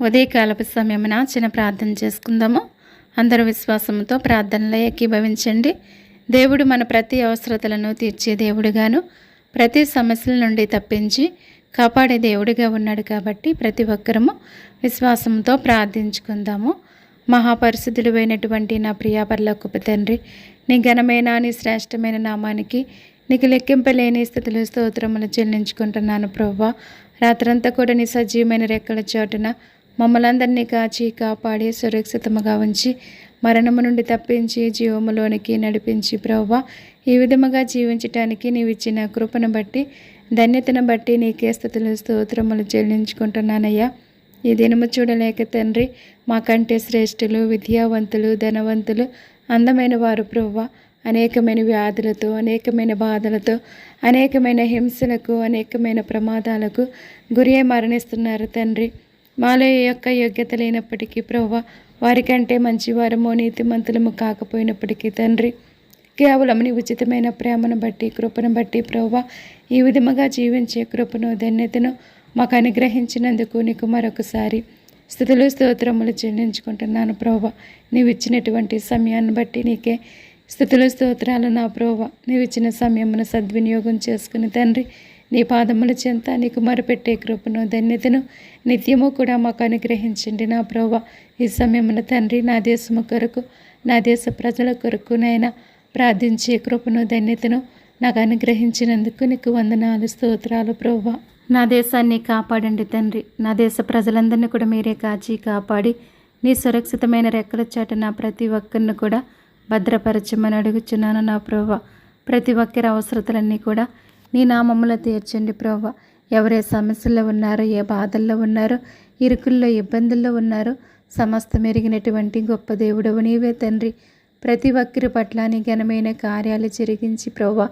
ఉదయకాలపు సమయమున చిన్న ప్రార్థన చేసుకుందాము. అందరూ విశ్వాసంతో ప్రార్థనలో ఏకీభవించండి. దేవుడు మన ప్రతి అవసరతలను తీర్చే దేవుడుగాను ప్రతి సమస్యల నుండి తప్పించి కాపాడే దేవుడిగా ఉన్నాడు కాబట్టి ప్రతి ఒక్కరము విశ్వాసంతో ప్రార్థించుకుందాము. మహాపరిశుద్ధులు అయినటువంటి నా ప్రియాపర్లకుప తండ్రి నీ ఘనమైన నీ శ్రేష్టమైన నామానికి నీకు లెక్కింపలేని స్థితిలో స్తోత్రములు చెల్లించుకుంటున్నాను ప్రవ్వా రాత్రంతా కూడా నీ సజీవమైన రెక్కల చోటున మమ్మలందరినీ కాచి కాపాడి సురక్షితముగా ఉంచి మరణము నుండి తప్పించి జీవములోనికి నడిపించి ప్రవ్వా ఈ విధముగా జీవించటానికి నీవు ఇచ్చిన కృపను బట్టి ధన్యతను బట్టి నీకే స్థుతులు స్తోత్రములు చెల్లించుకుంటున్నానయ్యా. ఈ దినము చూడలేక తండ్రి మాకంటే శ్రేష్ఠులు విద్యావంతులు ధనవంతులు అందమైన వారు ప్రవ్వ. అనేకమైన వ్యాధులతో అనేకమైన బాధలతో అనేకమైన హింసలకు అనేకమైన ప్రమాదాలకు గురి మరణిస్తున్నారు తండ్రి. మాలో ఏ యొక్క యోగ్యత లేనప్పటికీ ప్రవ్వ వారికంటే మంచివారము నీతిమంతులము కాకపోయినప్పటికీ తండ్రి కేవలం నీ ఉచితమైన ప్రేమను బట్టి కృపను బట్టి ప్రభా ఈ విధముగా జీవించే కృపను ధన్యతను మాకు అనుగ్రహించినందుకు నీకు మరొకసారి స్థుతులు స్తోత్రములు చెల్లించుకుంటున్నాను ప్రభా నీవు ఇచ్చినటువంటి సమయాన్ని బట్టి నీకే స్థుతులు స్తోత్రాలు నా ప్రోవ నీవు ఇచ్చిన సమయమును సద్వినియోగం చేసుకుని తండ్రి నీ పాదముల చెంత నీకు మరపెట్టే కృపను ధన్యతను నిత్యము కూడా మాకు అనుగ్రహించండి నా ప్రభా ఈ సమయమున తండ్రి నా దేశము కొరకు నా దేశ ప్రజల కొరకు నైనా ప్రార్థించే కృపను ధన్యతను నాకు అనుగ్రహించినందుకు నీకు వందనాలు స్తోత్రాలు ప్రభా నా దేశాన్ని కాపాడండి తండ్రి. నా దేశ ప్రజలందరినీ కూడా మీరే కాచి కాపాడి నీ సురక్షితమైన రెక్కల చాట నా ప్రతి ఒక్కరిని కూడా భద్రపరచమని అడుగుచున్నాను నా ప్రభా ప్రతి ఒక్కరి అవసరతలన్నీ కూడా నీ నామములో తీర్చండి ప్రభా ఎవరే సమస్యల్లో ఉన్నారో ఏ బాధల్లో ఉన్నారో ఇరుకుల్లో ఇబ్బందుల్లో ఉన్నారో సమస్త మెరిగినటువంటి గొప్ప దేవుడవు నీవే తండ్రి. ప్రతి ఒక్కరి పట్ల నీ ఘనమైన కార్యాలు జరిగించి ప్రభా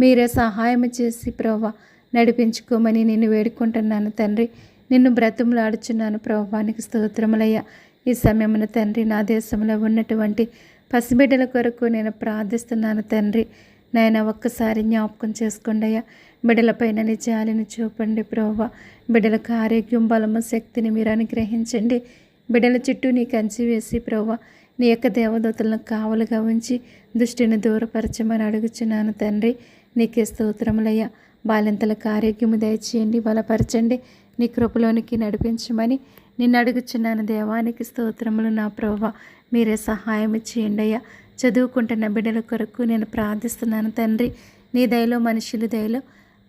మీరే సహాయం చేసి ప్రభా నడిపించుకోమని నేను వేడుకుంటున్నాను తండ్రి. నిన్ను బ్రతుములాడుచున్నాను ప్రభానికి స్తోత్రములయ్యా. ఈ సమయమున తండ్రి నా దేశంలో ఉన్నటువంటి పసిబిడ్డల కొరకు నేను ప్రార్థిస్తున్నాను తండ్రి. నాయన ఒక్కసారి జ్ఞాపకం చేసుకోండి అయ్యా. బిడ్డలపైన నీ జాలిని చూపండి ప్రభావ బిడ్డలకు ఆరోగ్యం బలము శక్తిని మీరు అనుగ్రహించండి. బిడ్డల చుట్టూ నీ కంచి వేసి ప్రభావ నీ యొక్క దేవదూతలను కావలుగా ఉంచి దృష్టిని దూరపరచమని అడుగుచున్నాను తండ్రి. నీకే స్తోత్రములయ్యా బాలింతలకు ఆరోగ్యము దయచేయండి బలపరచండి. నీ కృపలోనికి నడిపించమని నిన్ను అడుగుచున్నాను దేవానికి స్తోత్రములు నా ప్రభావ మీరే సహాయం చేయండి అయ్యా. చదువుకుంటున్న బిడ్డల కొరకు నేను ప్రార్థిస్తున్నాను తండ్రి. నీ దయలో మనుషుల దయలో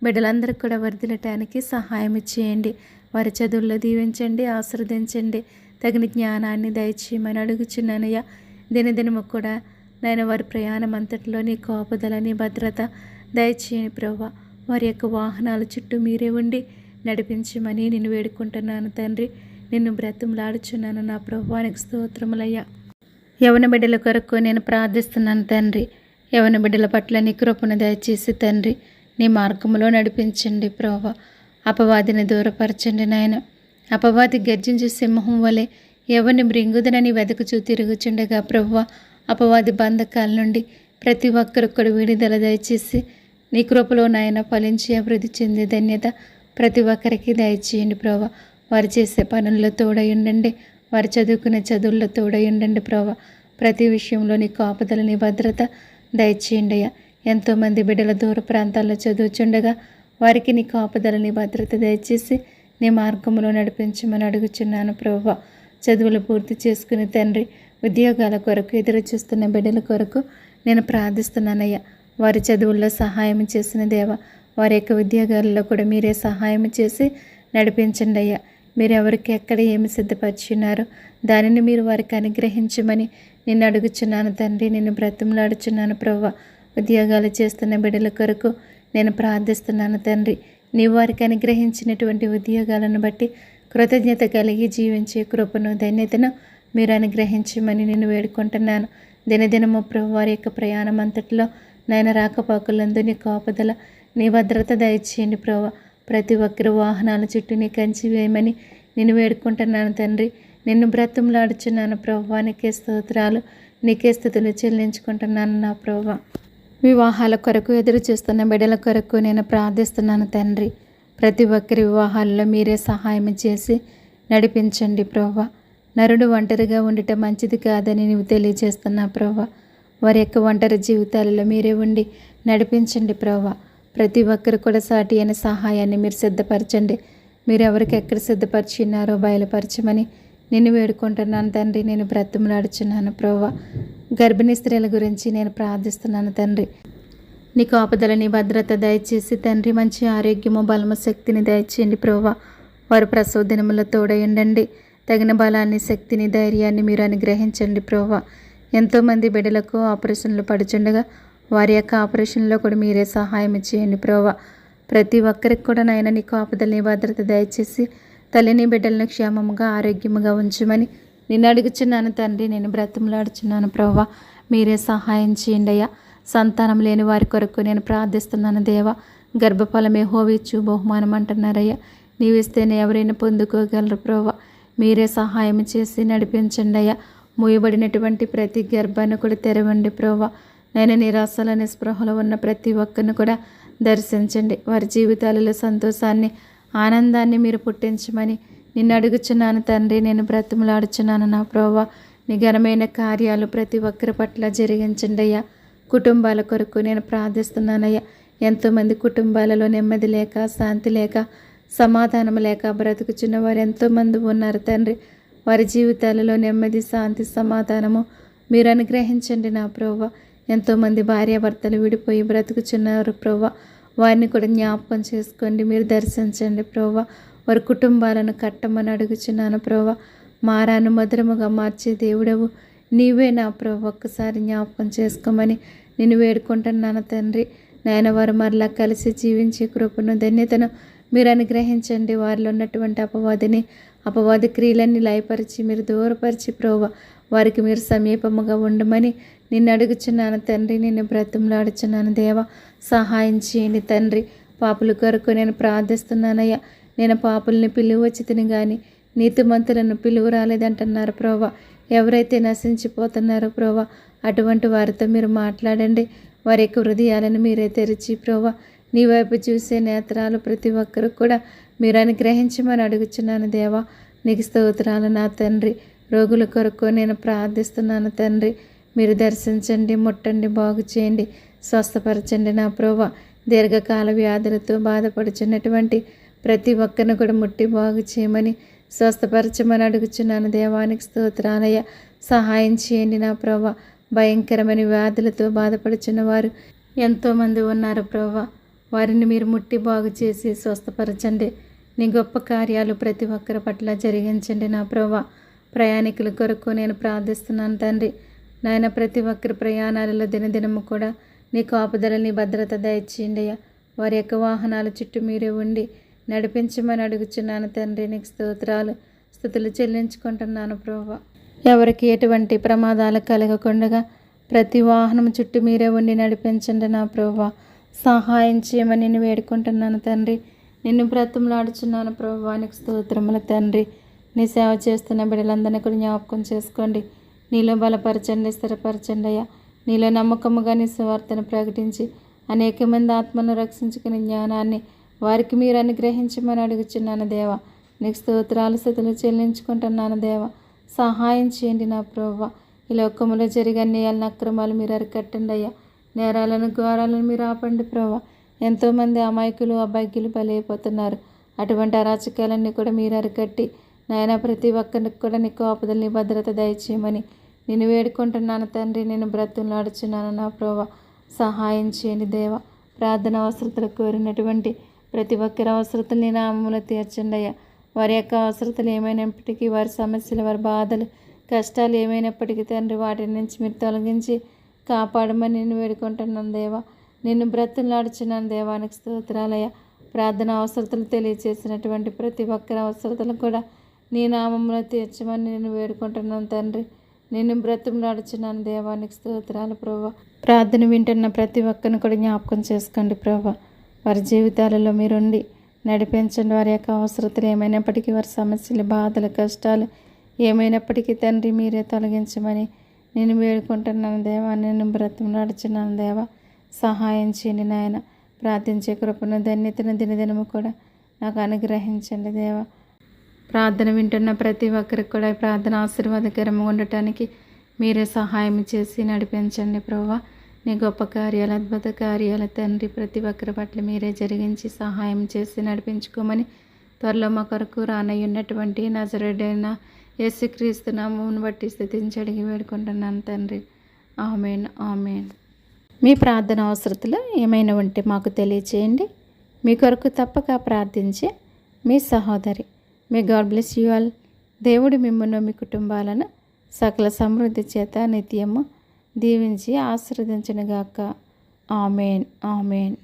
బిడ్డలందరికీ కూడా వర్దిలటానికి సహాయం చేయండి. వారి చదువుల్లో దీవించండి ఆశ్రదించండి తగిన జ్ఞానాన్ని దయచేయమని అడుగుచున్నానయ్యా. దినదినము కూడా నేను వారి ప్రయాణం అంతటిలో నీ కోపదల నీ భద్రత దయచేయని ప్రభా వారి యొక్క వాహనాల చుట్టూ మీరే ఉండి నడిపించమని నేను వేడుకుంటున్నాను తండ్రి. నిన్ను బ్రతుములాడుచున్నాను నా ప్రభువానికి స్తోత్రములయ్యా. యవన బిడ్డల కొరకు నేను ప్రార్థిస్తున్నాను తండ్రి. యవన బిడ్డల పట్ల నీ కృపను దయచేసి తండ్రి. నీ మార్గంలో నడిపించండి ప్రోవ అపవాదిని దూరపరచండి నాయన. అపవాది గర్జించే సింహం వలె ఎవరిని మృంగుదనని వెదకుచూ తిరుగుచుండగా ప్రవ్వ. అపవాది బంధకాల నుండి ప్రతి ఒక్కరొక్కడు విడుదల దయచేసి నీ కృపలో నాయన ఫలించి అభివృద్ధి చెందే ధన్యత ప్రతి ఒక్కరికి దయచేయండి ప్రభా వారు చేసే పనుల్లో తోడై ఉండండి. వారు చదువుకునే చదువుల్లో తోడై ఉండండి ప్రభా. ప్రతి విషయంలో నీ కాపుదల నీ భద్రత దయచేయండి అయ్యా ఎంతోమంది బిడ్డల దూర ప్రాంతాల్లో చదువుచుండగా వారికి నీ కాపుదల నీ భద్రత దయచేసి నీ మార్గంలో నడిపించమని అడుగుచున్నాను ప్రభా. చదువులు పూర్తి చేసుకుని తండ్రి ఉద్యోగాల కొరకు ఎదురు చూస్తున్న బిడ్డల కొరకు నేను ప్రార్థిస్తున్నానయ్యా. వారి చదువుల్లో సహాయం చేసిన దేవ వారి యొక్క ఉద్యోగాల్లో కూడా మీరే సహాయం చేసి నడిపించండి అయ్యా మీరు ఎవరికి ఎక్కడ ఏమి సిద్ధపరిచున్నారో దానిని మీరు వారికి అనుగ్రహించమని నిన్ను అడుగుచున్నాను తండ్రి. నిన్ను బ్రతిమలాడుచున్నాను ప్రవ్వ. ఉద్యోగాలు చేస్తున్న బిడ్డల కొరకు నేను ప్రార్థిస్తున్నాను తండ్రి. నీవు వారికి అనుగ్రహించినటువంటి ఉద్యోగాలను బట్టి కృతజ్ఞత కలిగి జీవించే కృపను ధన్యతను మీరు అనుగ్రహించమని నేను వేడుకుంటున్నాను. దినదినము ప్రభు వారి యొక్క ప్రయాణం అంతట్లో నాయన రాకపోకలందు నీ కాపుదల నీ భద్రత దయచేయండి ప్రభు ప్రతి ఒక్కరు వాహనాల చుట్టూ నీ కంచి వేయమని నేను వేడుకుంటున్నాను తండ్రి. నిన్ను బ్రతంలాడుచున్నాను ప్రభు నీకే స్తోత్రాలు నీకే స్థుతులు చెల్లించుకుంటున్నాను నా ప్రభు వివాహాల కొరకు ఎదురు చూస్తున్న బిడ్డల కొరకు నేను ప్రార్థిస్తున్నాను తండ్రి. ప్రతి ఒక్కరి వివాహాల్లో మీరే సహాయం చేసి నడిపించండి ప్రోవా నరుడు ఒంటరిగా ఉండటం మంచిది కాదని నీవు తెలియజేస్తున్నా ప్రోవా వారి యొక్క ఒంటరి జీవితాలలో మీరే ఉండి నడిపించండి ప్రోవా ప్రతి ఒక్కరు కూడా సాటి అనే సహాయాన్ని మీరు సిద్ధపరచండి. మీరు ఎవరికి ఎక్కడ సిద్ధపరిచినారో బయలుపరచమని నేను వేడుకుంటున్నాను తండ్రి. నేను బ్రతుములాడుచున్నాను ప్రోవా గర్భిణీ స్త్రీల గురించి నేను ప్రార్థిస్తున్నాను తండ్రి. నీ కాపుదల భద్రత దయచేసి తండ్రి. మంచి ఆరోగ్యము బలము శక్తిని దయచేయండి ప్రోవా వారు ప్రసవ దినములో తోడయండండి తగిన బలాన్ని శక్తిని ధైర్యాన్ని మీరు అనుగ్రహించండి ప్రోవా ఎంతోమంది బిడ్డలకు ఆపరేషన్లు పడుచుండగా వారి యొక్క ఆపరేషన్లో కూడా మీరే సహాయం చేయండి ప్రోవా ప్రతి ఒక్కరికి కూడా నాయన నీ కాపుదలని భద్రత దయచేసి తల్లిని బిడ్డలను క్షేమముగా ఆరోగ్యముగా ఉంచమని నిన్ను అడుగుచున్నాను తండ్రి. నేను బ్రతిమలాడుచున్నాను ప్రవ్వ. మీరే సహాయం చేయండి అయ్యా. సంతానం లేని వారి కొరకు నేను ప్రార్థిస్తున్నాను దేవా. గర్భఫలమే హోవిచ్చు బహుమానం అంటున్నారయ్యా. నీవిస్తేనే ఎవరైనా పొందుకోగలరు ప్రవ్వ. మీరే సహాయం చేసి నడిపించండి అయ్యా. మూయబడినటువంటి ప్రతి గర్భాన్ని కూడా తెరవండి ప్రవ్వ. నేను నిరాశల స్పృహలో ఉన్న ప్రతి ఒక్కరిని కూడా దర్శించండి. వారి జీవితాలలో సంతోషాన్ని ఆనందాన్ని మీరు పుట్టించమని నిన్ను అడుగుచున్నాను తండ్రి. నేను బ్రతిమలాడుచున్నాను నా ప్రోవా నీ ఘనమైన కార్యాలు ప్రతి ఒక్కరి పట్ల జరిగించండి అయ్యా. కుటుంబాల కొరకు నేను ప్రార్థిస్తున్నానయ్యా. ఎంతోమంది కుటుంబాలలో నెమ్మది లేక శాంతి లేక సమాధానం లేక బ్రతుకుచున్న వారు ఎంతోమంది ఉన్నారు తండ్రి. వారి జీవితాలలో నెమ్మది శాంతి సమాధానము మీరు అనుగ్రహించండి నా ప్రోవ ఎంతోమంది భార్యాభర్తలు విడిపోయి బ్రతుకుచున్నారు ప్రోవ వారిని కూడా జ్ఞాపకం చేసుకోండి మీరు దర్శించండి ప్రోవ వారి కుటుంబాలను కట్టమని అడుగుచున్నాను ప్రోవ మారాను మధురముగా మార్చే దేవుడవు. నీవే నా ప్రభు ఒక్కసారి జ్ఞాపకం చేసుకోమని నేను వేడుకుంటున్నాను తండ్రి. నాయన వారు మరలా కలిసి జీవించే కృపను ధన్యతను మీరు అనుగ్రహించండి. వారిలో ఉన్నటువంటి అపవాదిని అపవాది క్రియలన్నీ లయపరిచి మీరు దూరపరిచి ప్రోవ వారికి మీరు సమీపముగా ఉండమని నిన్ను అడుగుచున్నాను తండ్రి నిన్ను బ్రతంలాడుచున్నాను దేవ సహాయం చేయండి తండ్రి. పాపుల కొరకు నేను ప్రార్థిస్తున్నానయ్యా. నేను పాపుల్ని పిలువచ్చితిని కానీ నీతిమంతులను పిలువ రాలేదంటున్నారు ప్రోవా ఎవరైతే నశించిపోతున్నారో ప్రోవా అటువంటి వారితో మీరు మాట్లాడండి. వారి యొక్క హృదయాలను మీరే తెరిచి ప్రోవా నీ వైపు చూసే నేత్రాలు ప్రతి ఒక్కరు కూడా మీరు అనుగ్రహించమని అడుగుచున్నాను దేవా. నీకు స్తోత్రాలు నా తండ్రి. రోగుల కొరకు నేను ప్రార్థిస్తున్నాను తండ్రి. మీరు దర్శించండి ముట్టండి బాగు చేయండి స్వస్థపరచండి నా ప్రోవ దీర్ఘకాల వ్యాధులతో బాధపడుచున్నటువంటి ప్రతి ఒక్కరిని కూడా ముట్టి బాగు చేయమని స్వస్థపరచమని అడుగుచున్నాను. దేవానికి స్తోత్రాలయ సహాయం చేయండి నా ప్రభ. భయంకరమైన వ్యాధులతో బాధపడుచున్న వారు ఎంతోమంది ఉన్నారు ప్రభా. వారిని మీరు ముట్టి బాగు చేసి స్వస్థపరచండి. నీ గొప్ప కార్యాలు ప్రతి ఒక్కరి పట్ల జరిగించండి నా ప్రభా. ప్రయాణికుల కొరకు నేను ప్రార్థిస్తున్నాను తండ్రి. నాయన ప్రతి ఒక్కరి ప్రయాణాలలో దినదినము కూడా నీ ఆపదలని భద్రత దయచేయండియ్యా వారి యొక్క వాహనాల చుట్టూ మీరే ఉండి నడిపించమని అడుగుచున్నాను తండ్రి. నీకు స్తోత్రాలు స్థుతులు చెల్లించుకుంటున్నాను ప్రభా ఎవరికి ఎటువంటి ప్రమాదాలు కలగకుండా ప్రతి వాహనం చుట్టూ మీరే ఉండి నడిపించండి నా ప్రభా సహాయం చేయమని నేను వేడుకుంటున్నాను తండ్రి. నిన్ను బ్రతంలాడుచున్నాను నీకు స్తోత్రముల తండ్రి. నీ సేవ చేస్తున్న బిడ్డలందరినీ కూడా జ్ఞాపకం చేసుకోండి. నీలో బలపరచండి స్థిరపరచండి అయ్యా నీలో నమ్మకముగా నీ సువార్తను ప్రకటించి అనేక మంది ఆత్మను రక్షించుకునే జ్ఞానాన్ని వారికి మీరు అనుగ్రహించమని అడుగుచున్నాను దేవ. నీకు స్తోత్రాలు స్థితులు చెల్లించుకుంటున్నాను దేవ. సహాయం చేయండి నా ప్రభావ ఈ లోకంలో జరిగే అన్యాయాలను అక్రమాలు మీరు అరికట్టండి అయ్యా. నేరాలను ఘోరాలను మీరు ఆపండి ప్రభావ ఎంతోమంది అమాయకులు అబ్బాయిలు బలైపోతున్నారు. అటువంటి అరాచకాలన్నీ కూడా మీరు అరికట్టి నాయన ప్రతి ఒక్కరికి కూడా నీకు ఆపదల్ని భద్రత దయచేయమని నేను వేడుకుంటున్నాను తండ్రి. నేను బ్రతులు నడుచున్నాను. నా ప్రభావ సహాయం చేయని దేవ. ప్రార్థన అవసరతలు కోరినటువంటి ప్రతి ఒక్కరి అవసరతలు నేను నామములో తీర్చండి అయ్యా. వారి యొక్క అవసరతలు ఏమైనప్పటికీ వారి సమస్యలు వారి బాధలు కష్టాలు ఏమైనప్పటికీ తండ్రి వాటి నుంచి మీరు తొలగించి కాపాడమని నేను వేడుకుంటున్నాను దేవా. నిన్ను బ్రతులాడుచున్నాను దేవానికి స్తోత్రాలయ ప్రార్థన అవసరతలు తెలియచేసినటువంటి ప్రతి ఒక్కరి అవసరతలు కూడా నీ నామంలో తీర్చమని నేను వేడుకుంటున్నాను తండ్రి. నేను బ్రతులాడుచున్నాను దేవానికి స్తోత్రాలు ప్రభా ప్రార్థన వింటున్న ప్రతి ఒక్కరిని కూడా జ్ఞాపకం చేసుకోండి ప్రభా వారి జీవితాలలో మీరుండి నడిపించండి. వారి యొక్క అవసరతలు ఏమైనప్పటికీ వారి సమస్యలు బాధలు కష్టాలు ఏమైనప్పటికీ తండ్రి మీరే తొలగించమని నేను వేడుకుంటున్నాను దేవా. నేను నడుచున్నాను దేవా. సహాయం చేయండి నాయన. ప్రార్థించే కృపను ధన్యతను దినదినము కూడా నాకు అనుగ్రహించండి దేవా. ప్రార్థన వింటున్న ప్రతి ఒక్కరికి కూడా ఈ ప్రార్థన ఆశీర్వాదకరంగా ఉండటానికి మీరే సహాయం చేసి నడిపించండి ప్రభా నీ గొప్ప కార్యాలు అద్భుత కార్యాల తండ్రి ప్రతి ఒక్కరి పట్ల మీరే జరిగించి సహాయం చేసి నడిపించుకోమని త్వరలో మా కొరకు రానయ్యున్నటువంటి నజరుడైన యేసుక్రీస్తు నామమును బట్టి స్థితించి అడిగి వేడుకుంటున్నాను తండ్రి. Amen amen. మీ ప్రార్థన అవసరతలు ఏమైనా ఉంటే మాకు తెలియచేయండి. మీ కొరకు తప్పక ప్రార్థించే మీ సహోదరి మీ గాడ్ బ్లెస్ యూ ఆల్ దేవుడు మిమ్మల్ని మీ కుటుంబాలను సకల సమృద్ధి చేత నిత్యము దీవించి ఆశీర్వదించనుగాక. Amen amen